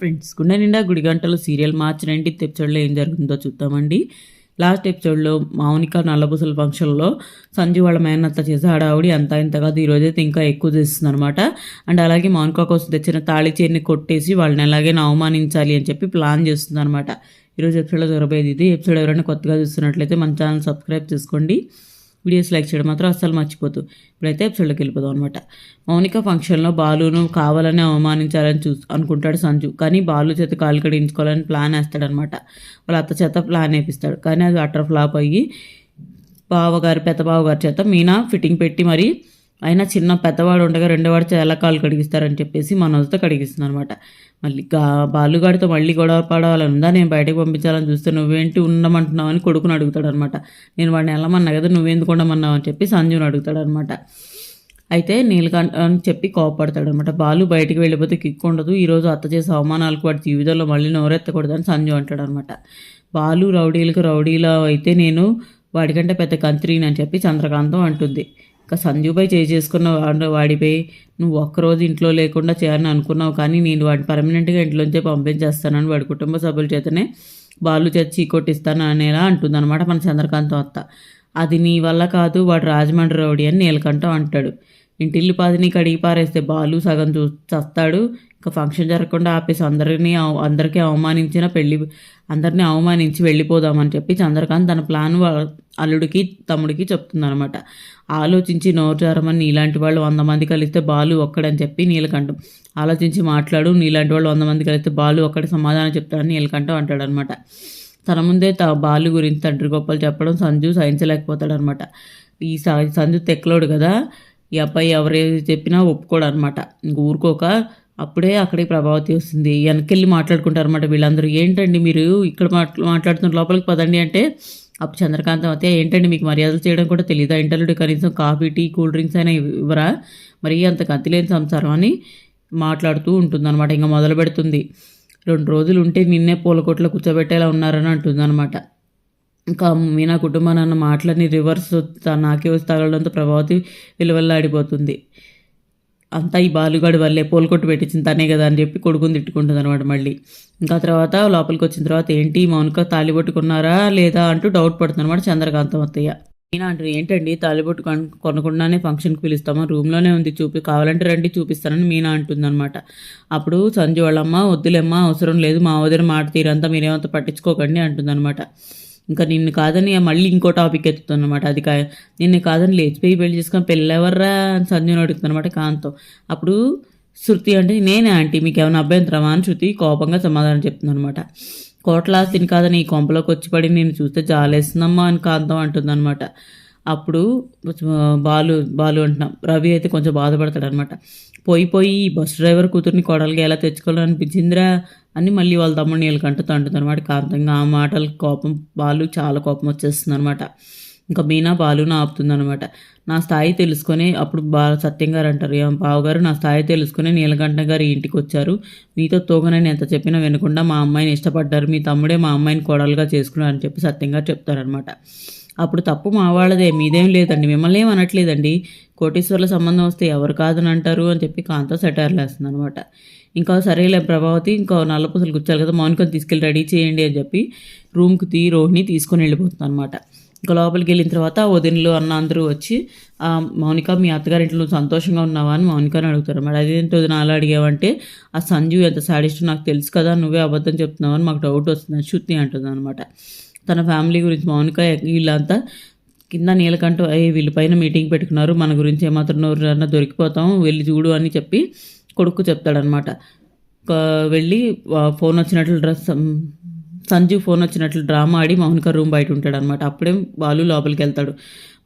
Friends గుండె నిండా గుడి గంటలు సీరియల్ మార్చి నైన్టీన్త్ ఎపిసోడ్లో ఏం జరుగుతుందో చూద్దామండి. లాస్ట్ ఎపిసోడ్లో మౌనిక నల్లబుసల ఫంక్షన్లో సంజు వాళ్ళ మేనత్త చేసి హడావుడి అంతా ఇంత కాదు ఈరోజైతే ఇంకా ఎక్కువ చేస్తుంది అనమాట అండ్ అలాగే మౌనిక కోసం తెచ్చిన తాళి చీరని కొట్టేసి వాళ్ళని ఎలాగైనా అవమానించాలి అని చెప్పి ప్లాన్ చేస్తుంది అనమాట ఈరోజు ఎపిసోడ్లో జరగబోయేది ఇది. ఎపిసోడ్ ఎవరైనా కొత్తగా చూస్తున్నట్లయితే మన ఛానల్ సబ్స్క్రైబ్ చేసుకోండి. వీడియోస్ లైక్ చేయడం మాత్రం అస్సలు మర్చిపోతూ ఇప్పుడైతే ఎపిసోడ్లోకి వెళ్ళిపోదాం అనమాట మౌనిక ఫంక్షన్లో బాలును కావాలని అవమానించాలని చూ అనుకుంటాడు సంజు. కానీ బాలు చేత కాలు కడించుకోవాలని ప్లాన్ వేస్తాడనమాట వాళ్ళ అత్త చేత ప్లాన్ వేపిస్తాడు. కానీ అది అటర్ ఫ్లాప్ అయ్యి బావగారు పెద్ద బావగారి చేత మీనా ఫిట్టింగ్ పెట్టి మరి అయినా చిన్న పెద్దవాడు ఉండగా రెండోవాడు ఎలా కాలు కడిగిస్తారని చెప్పేసి మనోజ్తో కడిగిస్తుంది అనమాట మళ్ళీ గా బాలుగాడితో మళ్ళీ గొడవ పడవాలని ఉందా నేను బయటకు పంపించాలని చూస్తే నువ్వేంటి ఉండమంటున్నావు అని కొడుకుని అడుగుతాడు అనమాట నేను వాడిని వెళ్ళమన్నా కదా నువ్వెందుకు ఉండమన్నావు అని చెప్పి సంజుని అడుగుతాడు అనమాట అయితే నీలకంఠ అని చెప్పి కోపడతాడు అనమాట బాలు బయటికి వెళ్ళిపోతే కిక్ ఉండదు. ఈరోజు అత్త చేసే అవమానాలకు వాడి జీవితంలో మళ్ళీ నోరెత్తకూడదని సంజు అంటాడు అనమాట బాలు రౌడీలకు రౌడీలో అయితే నేను వాడికంటే పెద్ద కంత్రిని అని చెప్పి చంద్రకాంతం అంటుంది. సంజుపై చేసుకున్న వాడిపై నువ్వు ఒక్కరోజు ఇంట్లో లేకుండా చేయాలని అనుకున్నావు కానీ నేను వాడిని పర్మనెంట్గా ఇంట్లోంచే పంపించేస్తానని వాడి కుటుంబ సభ్యుల చేతనే బాలు చేత చీకొట్టిస్తాను అనేలా అంటుందన్నమాట మన చంద్రకాంతం అత్త. అది నీ వల్ల కాదు వాడు రాజమండ్రి రౌడీ అని నీలకంఠం అంటాడు. ఇంటిల్లి పాదిని కడిగి పారేస్తే బాలు సగం చూ చస్తాడు. ఇంకా ఫంక్షన్ జరగకుండా ఆపేసి అందరినీ అందరికీ అవమానించిన పెళ్ళి అందరినీ అవమానించి వెళ్ళిపోదామని చెప్పి చంద్రకాంత్ తన ప్లాన్ అల్లుడికి తమ్ముడికి చెప్తుందనమాట ఆలోచించి నోరు జారమని నీలాంటి వాళ్ళు వంద మంది కలిస్తే బాలు ఒక్కడని చెప్పి నీలకంఠం. ఆలోచించి మాట్లాడు నీలాంటి వాళ్ళు వంద మంది కలిస్తే బాలు ఒక్కడ సమాధానం చెప్తాడని నీలకంఠం అంటాడనమాట తన ముందే తా బాలు గురించి తండ్రి గొప్పలు చెప్పడం సంజు సహించలేకపోతాడనమాట ఈ సంజు తెక్కలోడు కదా. ఈ అబ్బాయి ఎవరేది చెప్పినా ఒప్పుకోడు అనమాట ఇంక ఊరుకోక అప్పుడే అక్కడికి ప్రభావతి వస్తుంది. వెనకెళ్ళి మాట్లాడుకుంటారు అనమాట వీళ్ళందరూ. ఏంటండి మీరు ఇక్కడ మాట్లాడుతున్న లోపలికి పదండి అంటే అప్పుడు చంద్రకాంతం అయితే ఏంటండి మీకు మర్యాదలు చేయడం కూడా తెలియదా ఇంటర్వ్యూ కనీసం కాఫీ టీ కూల్ డ్రింక్స్ అయినా ఇవ్వరా? మరి అంత కత్తిలేని సంసారం అని మాట్లాడుతూ ఉంటుందన్నమాట. ఇంకా మొదలు పెడుతుంది. రెండు రోజులు ఉంటే నిన్నే పూలకోట్లో కూర్చోబెట్టేలా ఉన్నారని అంటుందన్నమాట. ఇంకా మీనా కుటుంబాన్ని అన్న మాటలని రివర్స్ నాకే తగలడంతో ప్రభావతి విలువల్లాడిపోతుంది. అంతా ఈ బాలుగాడి వల్లే పోల్కొట్టు పెట్టించింది తనే కదా అని చెప్పి కొడుకుని తిట్టుకుంటుంది అనమాట మళ్ళీ. ఇంకా తర్వాత లోపలికి వచ్చిన తర్వాత ఏంటి మౌనిక తాలిబొట్టుకున్నారా లేదా అంటూ డౌట్ పడుతుంది అనమాట చంద్రకాంతం అత్తయ్య. మీనా అంటారు ఏంటండి తాలిబొట్టు కొనకుండానే ఫంక్షన్కి పిలుస్తామా? రూమ్లోనే ఉంది చూపి కావాలంటే రండి చూపిస్తానని మీనా అనమాట అప్పుడు సంజు వాళ్ళమ్మ వద్దులేమ్మ అవసరం లేదు మా వదిన మాట తీరంతా మీరేమంత పట్టించుకోకండి అంటుందన్నమాట. ఇంకా నిన్ను కాదని మళ్ళీ ఇంకో టాపిక్ ఎత్తుతుందన్నమాట. అది కా నిన్ను కాదని లేచిపోయి పెళ్ళి చేసుకొని పెళ్ళెవర్రా అని సంజుని అడుగుతుందన్నమాట కాంతో. అప్పుడు శృతి అంటే నేనే ఆంటీ మీకు ఏమైనా అభ్యంతరమా? అని శృతి కోపంగా సమాధానం చెప్తుందనమాట కోట్లాస్తిని కాదని ఈ కొంపలోకి వచ్చి పడి నేను చూస్తే జాలేస్తుందమ్మా అని కాంతం అంటుందన్నమాట. అప్పుడు బాలు బాలు అంటున్నాం రవి అయితే కొంచెం బాధపడతాడు అనమాట పోయి పోయి బస్ డ్రైవర్ కూతుర్ని కొడలుగా ఎలా తెచ్చుకోవాలనిపించిందిరా? అని మళ్ళీ వాళ్ళ తమ్ముడిని వీళ్ళకంటూ తంటుంది అనమాట కాంతంగా ఆ మాటల కోపం బాలు చాలా కోపం వచ్చేస్తుంది అనమాట ఇంకా మీనా పాలున ఆపుతుందనమాట నా స్థాయి తెలుసుకొని అప్పుడు బా సత్యం గారు అంటారు. బావగారు నా స్థాయి తెలుసుకొని నీలకంఠ గారు ఇంటికి వచ్చారు మీతో తోగనని ఎంత చెప్పినా వినకుండా మా అమ్మాయిని ఇష్టపడ్డారు. మీ తమ్ముడే మా అమ్మాయిని కోడలుగా చేసుకున్నారు అని చెప్పి సత్యం గారు చెప్తారనమాట అప్పుడు తప్పు మా వాళ్ళదే. మీదేం లేదండి. మిమ్మల్ని ఏం అనట్లేదండి. కోటేశ్వర్ల సంబంధం వస్తే ఎవరు కాదని అంటారు అని చెప్పి కాంతో సెటైర్లు వేస్తుంది అనమాట ఇంకా సరేలే ప్రభావతి ఇంకా నల్లపూసలు కూర్చోాలి కదా మౌనికను తీసుకెళ్ళి రెడీ చేయండి అని చెప్పి రూమ్కి తీ రోహిణి తీసుకొని వెళ్ళిపోతుంది అనమాట ఇంకా లోపలికి వెళ్ళిన తర్వాత వదినలు అన్న అందరూ వచ్చి మౌనిక మీ అత్తగారింట్లో సంతోషంగా ఉన్నావా? అని మౌనికని అడుగుతారు. మేడం అదేంటి వదిన అలా అడిగావంటే ఆ సంజు ఎంత సాడిస్ట్ నాకు తెలుసు కదా నువ్వే అబద్ధం చెప్తున్నావు అని మాకు డౌట్ వస్తుంది శృతి అంటుంది అనమాట తన ఫ్యామిలీ గురించి మౌనిక వీళ్ళంతా కింద నీలకంటూ అయ్యి వీళ్ళ పైన మీటింగ్ పెట్టుకున్నారు. మన గురించి ఏమాత్రం ఎవరన్నా దొరికిపోతాం వెళ్ళి చూడు అని చెప్పి కొడుకు చెప్తాడనమాట వెళ్ళి ఫోన్ వచ్చినట్లు డ్రెస్ సంజీవ్ ఫోన్ వచ్చినట్లు డ్రామా ఆడి మౌనిక రూమ్ బయట ఉంటాడు అనమాట అప్పుడే బాలు లోపలికి వెళ్తాడు.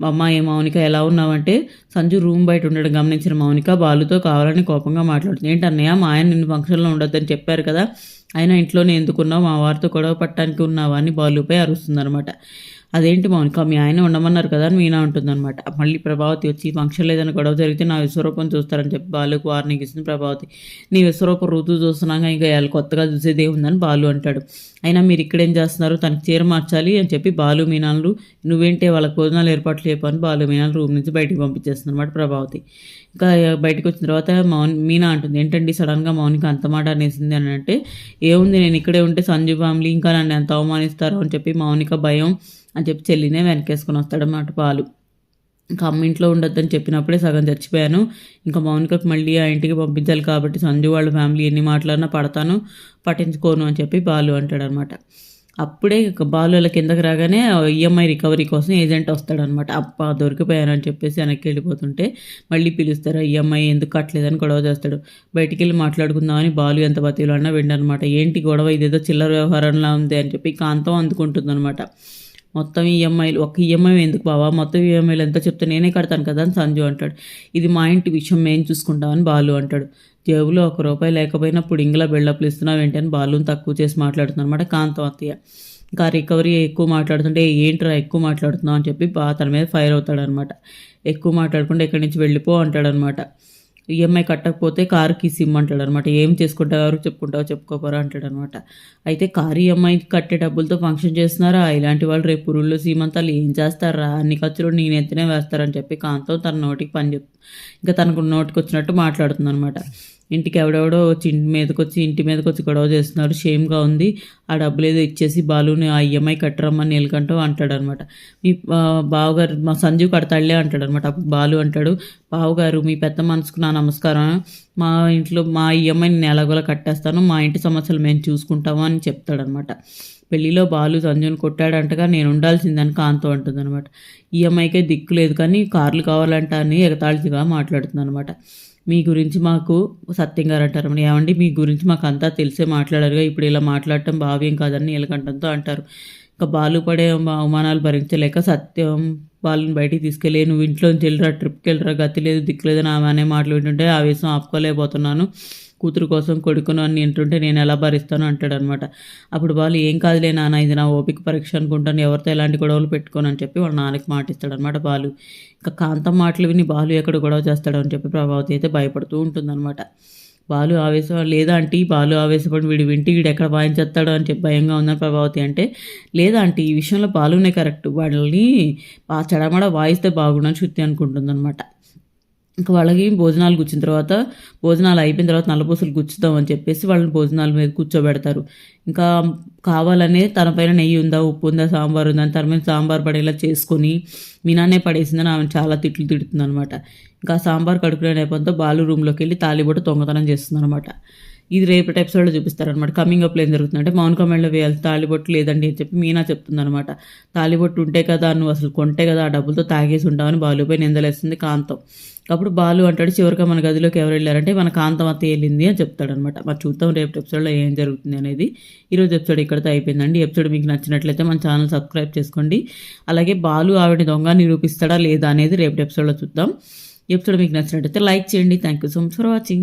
మా అమ్మ ఏ మౌనిక ఎలా ఉన్నావంటే? సంజు రూమ్ బయట ఉండడం గమనించిన మౌనిక బాలుతో కావాలని కోపంగా మాట్లాడుతుంది. ఏంటి అన్నయ్య మా ఆయన నిన్ను ఫంక్షన్లో ఉండొద్దని చెప్పారు కదా. అయినా ఇంట్లోనే ఎందుకున్నావు? మా వారితో గొడవ పట్టడానికి ఉన్నావా? అని బాలుపై అరుస్తుంది అనమాట అదేంటి మౌనిక? మీ ఆయన ఉండమన్నారు కదా అని మీనా ఉంటుందన్నమాట మళ్ళీ ప్రభావతి వచ్చి ఫంక్షన్ లేదని గొడవ జరిగితే నా విశ్వరూపం చూస్తారని చెప్పి బాలుకు వార్నింగ్ ఇస్తుంది ప్రభావతి. నీ విశ్వరూపం ఋతువు చూస్తున్నాక ఇంకా వాళ్ళు కొత్తగా చూసేదే ఉందని బాలు అంటాడు. అయినా మీరు ఇక్కడేం చేస్తున్నారు? తనకి చీర మార్చాలి అని చెప్పి బాలు మీనాలు నువ్వేంటే వాళ్ళకి భోజనాలు ఏర్పాట్లు చెప్పని బాలు మీనాలు రూమ్ నుంచి బయటికి పంపించేస్తుంది అనమాట ప్రభావతి. ఇంకా బయటకు వచ్చిన తర్వాత మౌన్ మీనా అంటుంది ఏంటండి సడన్గా మౌనిక అంత మాట అనేసింది అని అంటే ఏముంది నేను ఇక్కడే ఉంటే సంజు ఫ్యామిలీ ఇంకా నన్ను ఎంత అవమానిస్తారో అని చెప్పి మౌనిక భయం అని చెప్పి చెల్లినే వెనకేసుకొని వస్తాడన్నమాట పాలు. ఇంకా అమ్మ ఇంట్లో ఉండొద్దని చెప్పినప్పుడే సగం చచ్చిపోయాను. ఇంకా మౌనికకు మళ్ళీ ఆ ఇంటికి పంపించాలి కాబట్టి సంజు వాళ్ళ ఫ్యామిలీ ఎన్ని మాట్లాడినా పడతాను పట్టించుకోను అని చెప్పి బాలు అంటాడనమాట అప్పుడే బాలు అలా కిందకి రాగానే ఈఎంఐ రికవరీ కోసం ఏజెంట్ వస్తాడనమాట అప్ప దొరికిపోయానని చెప్పేసి వెనక్కి వెళ్ళిపోతుంటే మళ్ళీ పిలుస్తారు ఈఎంఐ ఎందుకు కట్టలేదని గొడవ చేస్తాడు. బయటికి వెళ్ళి మాట్లాడుకుందామని బాలు ఎంత బతిలో అన్నా విండనమాట ఏంటి గొడవ? ఇదేదో చిల్లర వ్యవహారంలా ఉంది అని చెప్పి కాంతం అందుకుంటుందన్నమాట. మొత్తం ఈఎంఐలు ఒక ఈఎంఐ ఎందుకు బావా? మొత్తం ఈఎంఐలు ఎంత చెప్తే నేనే కడతాను కదా అని సంజు అంటాడు. ఇది మా ఇంటి విషయం మేము చూసుకుంటామని బాలు అంటాడు. జేబులో ఒక రూపాయి లేకపోయినా పుడింగిలా బిల్డప్లు ఇస్తున్నావు ఏంటని బాలుని తక్కువ చేసి మాట్లాడుతున్నా అనమాట కాంతం అత్తయ్య. ఇంకా రికవరీ ఎక్కువ మాట్లాడుతుంటే ఏంట్రా ఎక్కువ మాట్లాడుతున్నావు? అని చెప్పి బా తన మీద ఫైర్ అవుతాడనమాట ఎక్కువ మాట్లాడకుండా ఇక్కడి నుంచి వెళ్ళిపో అంటాడనమాట ఈఎంఐ కట్టకపోతే కారుకి సిమ్ అనమాట ఏం చేసుకుంటారు చెప్పుకుంటావో చెప్పుకోపోరా అంటాడు అనమాట అయితే కారు ఈఎంఐ కట్టే డబ్బులతో ఫంక్షన్ చేస్తున్నారా? ఇలాంటి వాళ్ళు రేపు పురుళ్ళు సీమంతాలు ఏం చేస్తారా? అన్ని ఖర్చులు నేను ఎత్తునే వేస్తారని చెప్పి కాంతం తన నోటికి పని చెప్ ఇంకా తనకు నోటికి వచ్చినట్టు మాట్లాడుతుంది అనమాట ఇంటికి ఎవడెవడో వచ్చి ఇంటి మీదకి వచ్చి ఇంటి మీదకి వచ్చి గొడవ చేస్తున్నారు. షేమ్గా ఉంది. ఆ డబ్బులు ఏదో ఇచ్చేసి బాలుని ఆ ఈఎంఐ కట్టరమ్మని నీలకంటూ అంటాడు అనమాట మీ బావగారు మా సంజీవ్ కడతాడులే అంటాడు అనమాట అప్పుడు బాలు అంటాడు బావగారు మీ పెద్ద మనసుకు నా నమస్కారం. మా ఇంట్లో మా ఈఎంఐని నేను ఎలాగోలా కట్టేస్తాను. మా ఇంటి సమస్యలు మేము చూసుకుంటాము అని చెప్తాడనమాట. పెళ్ళిలో బాలు సంజుని కొట్టాడంటగా నేను ఉండాల్సిందని కాంతో అంటుంది అనమాట ఈఎంఐకే దిక్కు లేదు కానీ కార్లు కావాలంట అని ఎగతాళిగా మాట్లాడుతుంది అనమాట మీ గురించి మాకు సత్యం గారు అంటారు. ఏమండి? మీ గురించి మాకు అంతా తెలిసే మాట్లాడారుగా. ఇప్పుడు ఇలా మాట్లాడటం భావ్యం కాదని నీలకంఠంతో అంటారు. ఇంకా బాలు పడే అవమానాలు భరించలేక సత్యం వాళ్ళని బయటికి తీసుకెళ్ళి నువ్వు ఇంట్లోంచి వెళ్ళరా ట్రిప్కి వెళ్ళరా గతి లేదు దిక్కు లేదని ఆమె అనే మాటలు వింటుంటే ఆవేశం ఆపుకోలేకపోతున్నాను. కూతురు కోసం కొడుకును అని వింటుంటే నేను ఎలా భరిస్తాను అంటాడు అనమాట అప్పుడు వాళ్ళు ఏం కాదులే నాన్న ఇది నా ఓపిక పరీక్ష అనుకుంటాను ఎవరితో ఎలాంటి గొడవలు పెట్టుకోను అని చెప్పి వాళ్ళ నాన్నకి మాట ఇస్తాడు అనమాట బాలు. ఇంకా కాంతం మాటలు విని బాలు ఎక్కడ గొడవ చేస్తాడు అని చెప్పి ప్రభావతి అయితే భయపడుతూ ఉంటుందన్నమాట బాలు ఆవేశం లేదా అంటే బాలు ఆవేశపడి వీడు వింటి వీడు ఎక్కడ వాయించేస్తాడు అని చెప్పి భయంగా ఉందని ప్రభావతి అంటే లేదా ఆంటీ ఈ విషయంలో బాలునే కరెక్ట్ వాళ్ళని చడమడ వాయిస్తే బాగుండని శుద్ధి అనుకుంటుందన్నమాట. ఇంకా వాళ్ళకి భోజనాలు కూర్చిన తర్వాత భోజనాలు అయిపోయిన తర్వాత నల్లపూసలు గుచ్చుదాం అని చెప్పేసి వాళ్ళని భోజనాల మీద కూర్చోబెడతారు. ఇంకా కావాలనే తన పైన నెయ్యి ఉందా ఉప్పు ఉందా సాంబార్ ఉందా తన మీద సాంబార్ పడేలా చేసుకొని మీనానే పడేసిందని ఆమె చాలా తిట్లు తిడుతుంది అనమాట ఇంకా సాంబార్ కడుపులో నేపథ్యంతో బాలు రూమ్లోకి వెళ్ళి తాలిబొట్టు దొంగతనం చేస్తుంది అనమాట ఇది రేపటి ఎపిసోడ్లో చూపిస్తారనమాట కమింగ్ అప్లో ఏం జరుగుతుందంటే మౌన్ కమెంట్లో వేయాలి తాలిబొట్టు లేదండి అని చెప్పి మీనా చెప్తుందనమాట తాలిబొట్టు ఉంటే కదా నువ్వు అసలు కొంటే కదా ఆ డబ్బులతో తాగేసి ఉంటావని బాలుపై నిందలేస్తుంది కాంతం. అప్పుడు బాలు అంటాడు చివరిగా మన గదిలోకి ఎవరు వెళ్ళారంటే మన కాంతం అత్త వెళ్ళింది అని చెప్తాడనమాట మరి చూద్దాం రేపు ఎపిసోడ్లో ఏం జరుగుతుంది అనేది. ఈరోజు ఎపిసోడ్ ఇక్కడితో అయిపోయిందండి. ఎపిసోడ్ మీకు నచ్చినట్లయితే మన ఛానల్ సబ్స్క్రైబ్ చేసుకోండి. అలాగే బాలు ఆవిడ దొంగ నిరూపిస్తాడా లేదా అనేది రేపు ఎపిసోడ్లో చూద్దాం. ఎపిసోడ్ మీకు నచ్చినట్టయితే లైక్ చేయండి. Thank you so much for watching